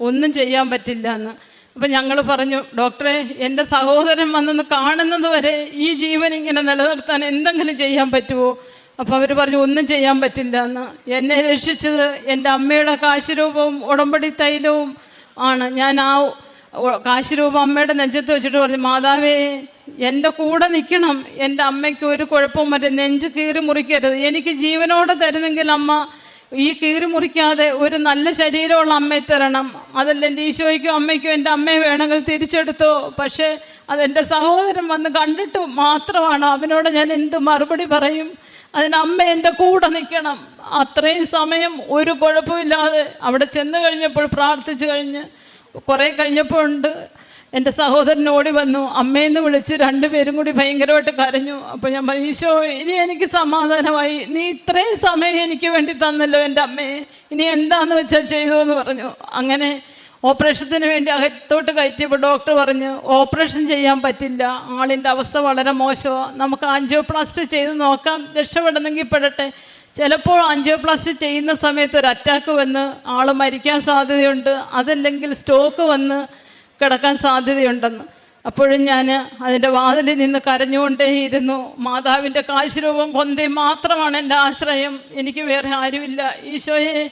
S4: ഒന്നും ചെയ്യാൻ പറ്റില്ല എന്ന്. അപ്പം ഞങ്ങൾ പറഞ്ഞു ഡോക്ടറെ എന്റെ സഹോദരൻ വന്നെന്ന് കാണുന്നത് വരെ ഈ ജീവൻ ഇങ്ങനെ നിലനിർത്താൻ എന്തെങ്കിലും ചെയ്യാൻ പറ്റുമോ അപ്പോൾ അവർ പറഞ്ഞു ഒന്നും ചെയ്യാൻ പറ്റില്ല എന്ന്. എന്നെ രക്ഷിച്ചത് എന്റെ അമ്മയുടെ കാശുരൂപവും ഉടമ്പടി തൈലവും ആണ്. ഞാൻ ആ കാശുരൂപം അമ്മയുടെ നെഞ്ചത്ത് വെച്ചിട്ട് പറഞ്ഞു മാതാവേ എന്റെ കൂടെ നിൽക്കണം. എന്റെ അമ്മയ്ക്ക് ഒരു കുഴപ്പവും മറ്റേ നെഞ്ച് കീറി മുറിക്കരുത്. എനിക്ക് ജീവനോടെ തരുന്നെങ്കിൽ അമ്മ ഈ കീറി മുറിക്കാതെ ഒരു നല്ല ശരീരമുള്ള അമ്മയെ തരണം. അതല്ല എന്റെ ഈശോയ്ക്കും അമ്മയ്ക്കും എന്റെ അമ്മയെ വേണമെങ്കിൽ തിരിച്ചെടുത്തോ. പക്ഷേ അതെന്റെ സഹോദരൻ വന്ന് കണ്ടിട്ട് മാത്രമാണ് അവനോട് ഞാൻ എന്ത് മറുപടി പറയും. അതിന് അമ്മ എന്റെ കൂടെ നിൽക്കണം. അത്രയും സമയം ഒരു കുഴപ്പമില്ലാതെ അവിടെ ചെന്ന് കഴിഞ്ഞപ്പോൾ പ്രാർത്ഥിച്ചു കഴിഞ്ഞ് കുറേ കഴിഞ്ഞപ്പോൾ ഉണ്ട്. എന്റെ സഹോദരൻ ഓടി വന്നു. അമ്മയെന്ന് വിളിച്ച് രണ്ടുപേരും കൂടി ഭയങ്കരമായിട്ട് കരഞ്ഞു. അപ്പോൾ ഞാൻ പറഞ്ഞു ഈശോ ഇനി എനിക്ക് സമാധാനമായി. നീ ഇത്രയും സമയം എനിക്ക് വേണ്ടി തന്നല്ലോ എന്റെ അമ്മയെ ഇനി എന്താന്ന് വെച്ചാൽ ചെയ്തു എന്ന് പറഞ്ഞു. അങ്ങനെ ഓപ്പറേഷത്തിന് വേണ്ടി അകത്തോട്ട് കയറ്റിയപ്പോൾ ഡോക്ടർ പറഞ്ഞു ഓപ്പറേഷൻ ചെയ്യാൻ പറ്റില്ല. ആളിന്റെ അവസ്ഥ വളരെ മോശമാണ് നമുക്ക് ആൻജിയോപ്ലാസ്റ്റ് ചെയ്ത് നോക്കാം. രക്ഷപ്പെടണമെങ്കിൽ പെടട്ടെ. ചിലപ്പോൾ ആൻജിയോപ്ലാസ്റ്റ് ചെയ്യുന്ന സമയത്ത് ഒരു അറ്റാക്ക് വന്ന് ആൾ മരിക്കാൻ സാധ്യതയുണ്ട്. അതല്ലെങ്കിൽ സ്റ്റോക്ക് വന്ന് കിടക്കാൻ സാധ്യതയുണ്ടെന്ന്. അപ്പോഴും ഞാൻ അതിന്റെ വാതിലിൽ നിന്ന് കരഞ്ഞുകൊണ്ടേയിരുന്നു. മാതാവിന്റെ കാശുരൂപം കൊന്തി മാത്രമാണ് എന്റെ ആശ്രയം. എനിക്ക് വേറെ ആരുമില്ല. ഈശോയെ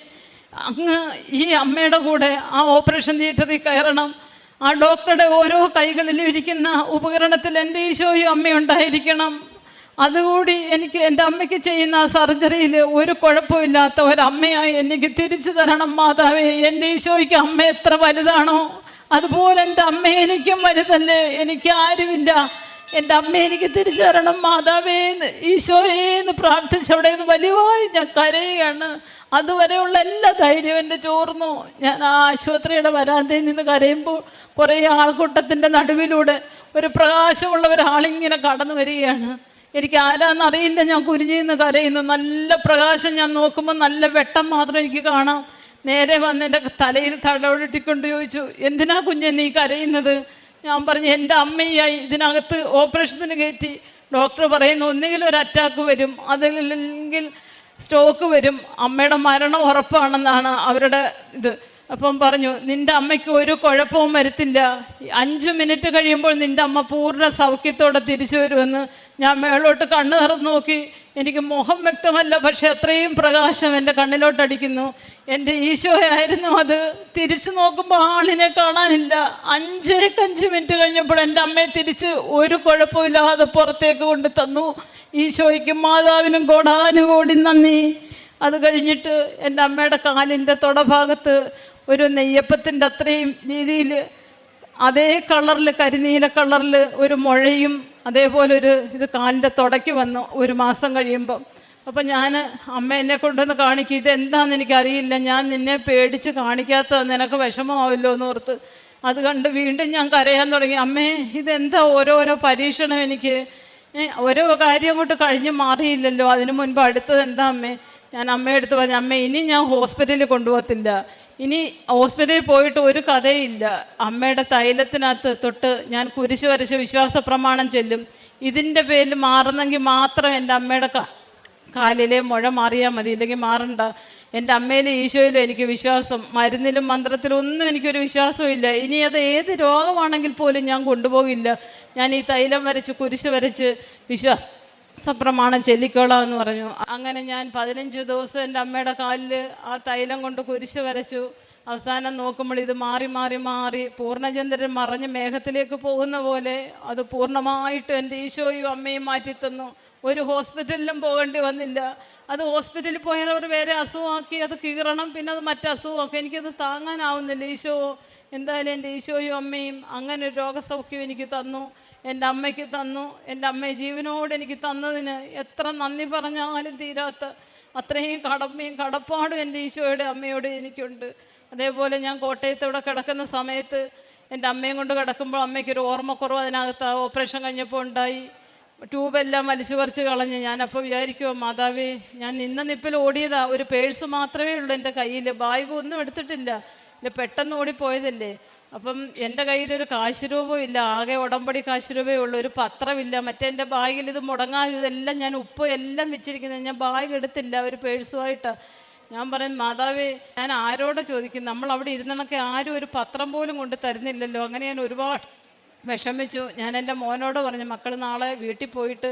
S4: അങ്ങ് ഈ അമ്മയുടെ കൂടെ ആ ഓപ്പറേഷൻ തിയേറ്ററിൽ കയറണം. ആ ഡോക്ടറുടെ ഓരോ കൈകളിലും ഇരിക്കുന്ന ഉപകരണത്തിൽ എന്റെ ഈശോയും അമ്മയുണ്ടായിരിക്കണം അതുകൂടി എനിക്ക് എന്റെ അമ്മയ്ക്ക് ചെയ്യുന്ന ആ സർജറിയിൽ ഒരു കുഴപ്പമില്ലാത്ത ഒരമ്മയായി എനിക്ക് തിരിച്ചു തരണം മാതാവേ. എന്റെ ഈശോയ്ക്ക് അമ്മ എത്ര വലുതാണോ അതുപോലെ എന്റെ അമ്മ എനിക്കും വലുതല്ലേ എനിക്ക് ആരുമില്ല. എന്റെ അമ്മ എനിക്ക് തിരിച്ചു മാതാവേന്ന് ഈശോയേന്ന് പ്രാർത്ഥിച്ച് അവിടെ നിന്ന് വലിയവായി ഞാൻ കരയുകയാണ്. അതുവരെയുള്ള എല്ലാ ധൈര്യവും എന്റെ ചോർന്നു. ഞാൻ ആ ആശുപത്രിയുടെ വരാന്തയിൽ നിന്ന് കരയുമ്പോൾ കുറേ ആൾക്കൂട്ടത്തിന്റെ നടുവിലൂടെ ഒരു പ്രകാശമുള്ള ഒരാളിങ്ങനെ കടന്നു വരികയാണ്. എനിക്ക് ആരാന്നറിയില്ല. ഞാൻ കുരിഞ്ഞിന്ന് കരയുന്നു. നല്ല പ്രകാശം ഞാൻ നോക്കുമ്പോൾ നല്ല വെട്ടം മാത്രം എനിക്ക് കാണാം. നേരെ വന്ന് എന്റെ തലയിൽ തടവിട്ടിക്കൊണ്ട് ചോദിച്ചു എന്തിനാ കുഞ്ഞെ നീ കരയുന്നത്? ഞാൻ പറഞ്ഞു എന്റെ അമ്മയായി ഇതിനകത്ത് ഓപ്പറേഷത്തിന് കയറ്റി. ഡോക്ടർ പറയുന്നു ഒന്നുകിൽ ഒരു അറ്റാക്ക് വരും അതല്ലെങ്കിൽ സ്ട്രോക്ക് വരും. അമ്മയുടെ മരണം ഉറപ്പാണെന്നാണ് അവരുടെ ഇത്. അപ്പം പറഞ്ഞു നിന്റെ അമ്മയ്ക്ക് ഒരു കുഴപ്പവും വരത്തില്ല. അഞ്ച് മിനിറ്റ് കഴിയുമ്പോൾ നിന്റെ അമ്മ പൂർണ സൗഖ്യത്തോടെ തിരിച്ചു വരുമെന്ന് ഞാൻ മേളോട്ട് കണ്ണു തുറന്ന് നോക്കി. എനിക്ക് മുഖം വ്യക്തമല്ല പക്ഷെ അത്രയും പ്രകാശം എന്റെ കണ്ണിലോട്ടടിക്കുന്നു. എന്റെ ഈശോയായിരുന്നു അത്. തിരിച്ചു നോക്കുമ്പോൾ ആളിനെ കാണാനില്ല. അഞ്ചേക്കഞ്ച് മിനിറ്റ് കഴിഞ്ഞപ്പോൾ എന്റെ അമ്മയെ തിരിച്ച് ഒരു കുഴപ്പമില്ലാതെ പുറത്തേക്ക് കൊണ്ട് തന്നു. ഈശോയ്ക്കും മാതാവിനും കോടാനുകോടി നന്ദി. അത് കഴിഞ്ഞിട്ട് എന്റെ അമ്മയുടെ കാലിന്റെ തൊടഭാഗത്ത് ഒരു നെയ്യപ്പത്തിന്റെ അത്രയും രീതിയിൽ അതേ കളറിൽ കരിനീല കളറിൽ ഒരു മുഴയും അതേപോലെ ഒരു ഇത് കാലിന്റെ തുടയ്ക്ക് വന്നു ഒരു മാസം കഴിയുമ്പം. അപ്പം ഞാൻ അമ്മ എന്നെ കൊണ്ടുവന്ന് കാണിക്കും ഇതെന്താണെന്ന് എനിക്കറിയില്ല ഞാൻ നിന്നെ പേടിച്ച് കാണിക്കാത്ത നിനക്ക് വിഷമമാവില്ലോ എന്ന് ഓർത്ത് അത് കണ്ട് വീണ്ടും ഞാൻ കരയാൻ തുടങ്ങി. അമ്മേ ഇതെന്താ ഓരോരോ പരീക്ഷണം എനിക്ക്? ഓരോ കാര്യം അങ്ങോട്ട് കഴിഞ്ഞ് മാറിയില്ലല്ലോ അതിനു മുൻപ് അടുത്തത് എന്താ അമ്മേ? ഞാൻ അമ്മയെടുത്ത് പറഞ്ഞു അമ്മ ഇനി ഞാൻ ഹോസ്പിറ്റലിൽ കൊണ്ടുപോകത്തില്ല. ഇനി ഹോസ്പിറ്റലിൽ പോയിട്ട് ഒരു കഥയില്ല. അമ്മയുടെ തൈലത്തിനകത്ത് തൊട്ട് ഞാൻ കുരിശ് വരച്ച് വിശ്വാസ പ്രമാണം ചെല്ലും. ഇതിന്റെ പേരിൽ മാറുന്നെങ്കിൽ മാത്രം എന്റെ അമ്മയുടെ കാലിലെ മുഴ മാറിയാൽ മതി. ഇല്ലെങ്കിൽ മാറണ്ട. എന്റെ അമ്മയിലും ഈശോയിലും എനിക്ക് വിശ്വാസം. മരുന്നിലും മന്ത്രത്തിലും ഒന്നും എനിക്കൊരു വിശ്വാസമില്ല ഇനി അത് ഏത് രോഗമാണെങ്കിൽ പോലും ഞാൻ കൊണ്ടുപോകില്ല. ഞാൻ ഈ തൈലം വരച്ച് കുരിശ് വരച്ച് വിശ്വാസ സപ്രമാണം ചെല്ലിക്കോളാം എന്ന് പറഞ്ഞു. അങ്ങനെ ഞാൻ പതിനഞ്ച് ദിവസം എന്റെ അമ്മയുടെ കാലിൽ ആ തൈലം കൊണ്ട് കുരിശ് വരച്ചു. അവസാനം നോക്കുമ്പോൾ ഇത് മാറി മാറി മാറി പൂർണചന്ദ്രൻ മറഞ്ഞ് മേഘത്തിലേക്ക് പോകുന്ന പോലെ അത് പൂർണമായിട്ടും എന്റെ ഈശോയും അമ്മയും മാറ്റിത്തന്നു. ഒരു ഹോസ്പിറ്റലിലും പോകേണ്ടി വന്നില്ല. അത് ഹോസ്പിറ്റലിൽ പോയാൽ അവർ വേറെ അസുഖമാക്കി അത് കീറണം പിന്നെ അത് മറ്റ് എനിക്കത് താങ്ങാനാവുന്നില്ല. ഈശോ എന്തായാലും എന്റെ ഈശോയും അമ്മയും അങ്ങനെ ഒരു രോഗസൗഖ്യം എനിക്ക് തന്നു. എന്റെ അമ്മയ്ക്ക് തന്നു. എന്റെ അമ്മയെ ജീവനോട് എനിക്ക് തന്നതിന് എത്ര നന്ദി പറഞ്ഞാലും തീരാത്ത അത്രയും കടമയും കടപ്പാടും എന്റെ ഈശോയുടെ അമ്മയോട് എനിക്കുണ്ട്. അതേപോലെ ഞാൻ കോട്ടയത്ത് ഇവിടെ കിടക്കുന്ന സമയത്ത് എന്റെ അമ്മയും കൊണ്ട് കിടക്കുമ്പോൾ അമ്മയ്ക്കൊരു ഓർമ്മക്കുറവ് അതിനകത്ത് ഓപ്പറേഷൻ കഴിഞ്ഞപ്പോൾ ഉണ്ടായി. ട്യൂബെല്ലാം വലിച്ചു പറിച്ച് കളഞ്ഞ് ഞാനപ്പോൾ വിചാരിക്കുമോ മാതാവേ ഞാൻ നിന്ന നിപ്പിൽ ഓടിയതാ. ഒരു പേഴ്സ് മാത്രമേ ഉള്ളൂ എന്റെ കയ്യിൽ ബാഗ് ഒന്നും എടുത്തിട്ടില്ല. ഇല്ല പെട്ടെന്ന് ഓടിപ്പോയതല്ലേ? അപ്പം എന്റെ കയ്യിലൊരു കാശ് രൂപമില്ല ആകെ ഉടമ്പടി കാശ് രൂപയേ ഉള്ളൂ. ഒരു പത്രമില്ല. മറ്റേ എന്റെ ബാഗിൽ ഇത് മുടങ്ങാതെ ഇതെല്ലാം ഞാൻ ഉപ്പ് എല്ലാം വെച്ചിരിക്കുന്നത് ഞാൻ ബാഗ് എടുത്തില്ല. ഒരു പേഴ്സുമായിട്ടാണ് ഞാൻ പറയും മാതാവേ ഞാൻ ആരോടെ ചോദിക്കും നമ്മൾ അവിടെ ഇരുന്നണക്കെ ആരും ഒരു പത്രം പോലും കൊണ്ട് തരുന്നില്ലല്ലോ. അങ്ങനെ ഞാൻ ഒരുപാട് വിഷമിച്ചു. ഞാൻ എന്റെ മോനോട് പറഞ്ഞു മക്കൾ നാളെ വീട്ടിൽ പോയിട്ട്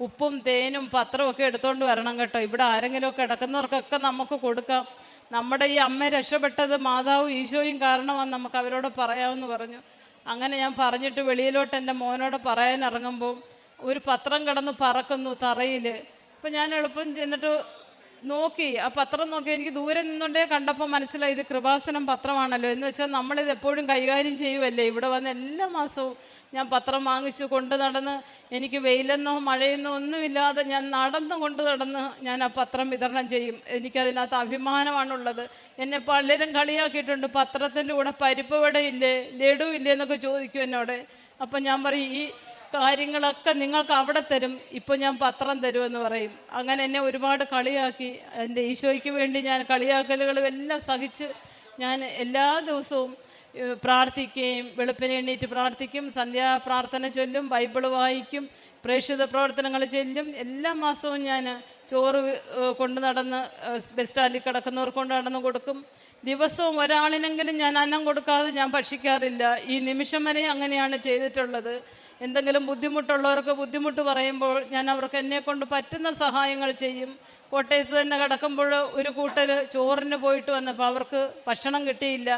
S4: ഉപ്പും തേനും പത്രവും ഒക്കെ എടുത്തുകൊണ്ട് വരണം കേട്ടോ. ഇവിടെ ആരെങ്കിലുമൊക്കെ കിടക്കുന്നവർക്കൊക്കെ നമുക്ക് കൊടുക്കാം. നമ്മുടെ ഈ അമ്മ രക്ഷപ്പെട്ടത് മാതാവും ഈശോയും കാരണമാണ് നമുക്ക് അവരോട് പറയാമെന്ന് പറഞ്ഞു. അങ്ങനെ ഞാൻ പറഞ്ഞിട്ട് വെളിയിലോട്ട് എന്റെ മോനോട് പറയാൻ ഇറങ്ങുമ്പോൾ ഒരു പത്രം കിടന്ന് പറക്കുന്നു തറയിൽ. അപ്പം ഞാൻ എളുപ്പം ചെന്നിട്ട് നോക്കി ആ പത്രം നോക്കി എനിക്ക് ദൂരെ നിന്നുകൊണ്ടേ കണ്ടപ്പോൾ മനസ്സിലായി ഇത് കൃപാസനം പത്രമാണല്ലോ. എന്ന് വെച്ചാൽ നമ്മളിത് എപ്പോഴും കൈകാര്യം ചെയ്യുമല്ലേ ഇവിടെ വന്ന് എല്ലാ മാസവും ഞാൻ പത്രം വാങ്ങിച്ചു കൊണ്ട് നടന്ന് എനിക്ക് വെയിലെന്നോ മഴയെന്നോ ഒന്നുമില്ലാതെ ഞാൻ നടന്നു കൊണ്ട് നടന്ന് ഞാൻ ആ പത്രം വിതരണം ചെയ്യും. എനിക്കതിനകത്ത് അഭിമാനമാണുള്ളത്. എന്നെ പലരും കളിയാക്കിയിട്ടുണ്ട്. പത്രത്തിന്റെ കൂടെ പരിപ്പ് വടയില്ലേ ലഡു ഇല്ലേ എന്നൊക്കെ ചോദിക്കും എന്നോട്. അപ്പം ഞാൻ പറയും ഈ കാര്യങ്ങളൊക്കെ നിങ്ങൾക്ക് അവിടെ തരും. ഇപ്പോൾ ഞാൻ പത്രം തരുമെന്ന് പറയും. അങ്ങനെ എന്നെ ഒരുപാട് കളിയാക്കി. എന്റെ ഈശോയ്ക്ക് വേണ്ടി ഞാൻ കളിയാക്കലുകളും എല്ലാം സഹിച്ച് ഞാൻ എല്ലാ ദിവസവും പ്രാർത്ഥിക്കുകയും വെളുപ്പിനെ എണ്ണീറ്റ് പ്രാർത്ഥിക്കും. സന്ധ്യാ പ്രാർത്ഥന ചൊല്ലും ബൈബിൾ വായിക്കും പ്രേക്ഷിത പ്രവർത്തനങ്ങൾ ചെല്ലും. എല്ലാ മാസവും ഞാൻ ചോറ് കൊണ്ട് നടന്ന് ബസ് സ്റ്റാൻഡിൽ കിടക്കുന്നവർ കൊണ്ട് നടന്ന് കൊടുക്കും. ദിവസവും ഒരാളിനെങ്കിലും ഞാൻ അന്നം കൊടുക്കാതെ ഞാൻ ഭക്ഷിക്കാറില്ല. ഈ നിമിഷം വരെ അങ്ങനെയാണ് ചെയ്തിട്ടുള്ളത്. എന്തെങ്കിലും ബുദ്ധിമുട്ടുള്ളവർക്ക് ബുദ്ധിമുട്ട് പറയുമ്പോൾ ഞാൻ അവർക്ക് എന്നെ കൊണ്ട് പറ്റുന്ന സഹായങ്ങൾ ചെയ്യും. കോട്ടയത്ത് തന്നെ കിടക്കുമ്പോൾ ഒരു കൂട്ടർ ചോറിന് പോയിട്ട് വന്നപ്പോൾ അവർക്ക് ഭക്ഷണം കിട്ടിയില്ല.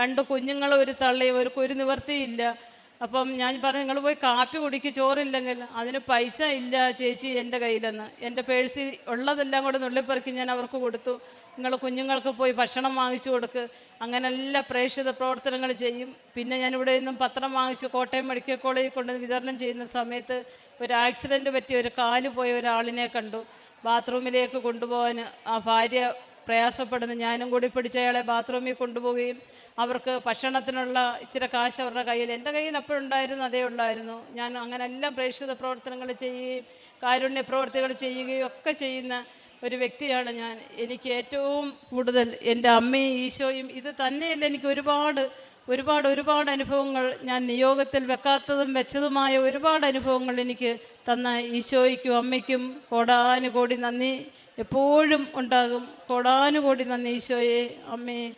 S4: രണ്ട് കുഞ്ഞുങ്ങൾ ഒരു തള്ളി ഒരു ഒരു നിവർത്തിയില്ല. അപ്പം ഞാൻ പറഞ്ഞു നിങ്ങൾ പോയി കാപ്പി കുടിക്ക് ചോറില്ലെങ്കിൽ. അതിന് പൈസ ഇല്ല ചേച്ചി എന്റെ കയ്യിലെന്ന്. എന്റെ പേഴ്സിൽ ഉള്ളതെല്ലാം കൂടെ നുള്ളിപ്പെറുക്കി ഞാൻ അവർക്ക് കൊടുത്തു. നിങ്ങൾ കുഞ്ഞുങ്ങൾക്ക് പോയി ഭക്ഷണം വാങ്ങിച്ചു കൊടുക്ക്. അങ്ങനെ എല്ലാ പ്രേക്ഷിത പ്രവർത്തനങ്ങൾ ചെയ്യും. പിന്നെ ഞാൻ ഇവിടെ നിന്നും പത്രം വാങ്ങിച്ച് കോട്ടയം മെഡിക്കൽ കോളേജിൽ കൊണ്ട് വിതരണം ചെയ്യുന്ന സമയത്ത് ഒരു ആക്സിഡന്റ് പറ്റി ഒരു കാൽ പോയ ഒരാളിനെ കണ്ടു. ബാത്റൂമിലേക്ക് കൊണ്ടുപോകാൻ ആ ഭാര്യ പ്രയാസപ്പെടുന്നു. ഞാനും കൂടി പിടിച്ച അയാളെ ബാത്റൂമിൽ കൊണ്ടുപോവുകയും അവർക്ക് ഭക്ഷണത്തിനുള്ള ഇച്ചിരി കാശ് അവരുടെ കയ്യിൽ. എന്റെ കയ്യിൽ അപ്പോഴുണ്ടായിരുന്നു അതേ ഉണ്ടായിരുന്നു ഞാൻ അങ്ങനെ എല്ലാം പ്രേക്ഷിത പ്രവർത്തനങ്ങൾ ചെയ്യുകയും കാരുണ്യ പ്രവർത്തികൾ ചെയ്യുകയും ഒക്കെ ചെയ്യുന്ന ഒരു വ്യക്തിയാണ് ഞാൻ. എനിക്ക് ഏറ്റവും കൂടുതൽ എന്റെ അമ്മയും ഈശോയും ഇത് തന്നെയല്ല എനിക്ക് ഒരുപാട് ഒരുപാട് ഒരുപാട് അനുഭവങ്ങൾ ഞാൻ നിയോഗത്തിൽ വെക്കാത്തതും വെച്ചതുമായ ഒരുപാട് അനുഭവങ്ങൾ എനിക്ക് തന്ന ഈശോയ്ക്കും അമ്മയ്ക്കും കോടാനുകോടി നന്ദി. എപ്പോഴും ഉണ്ടാകും. കോടാനുകോടി നന്ദി ഈശോയെ. അമ്മേ.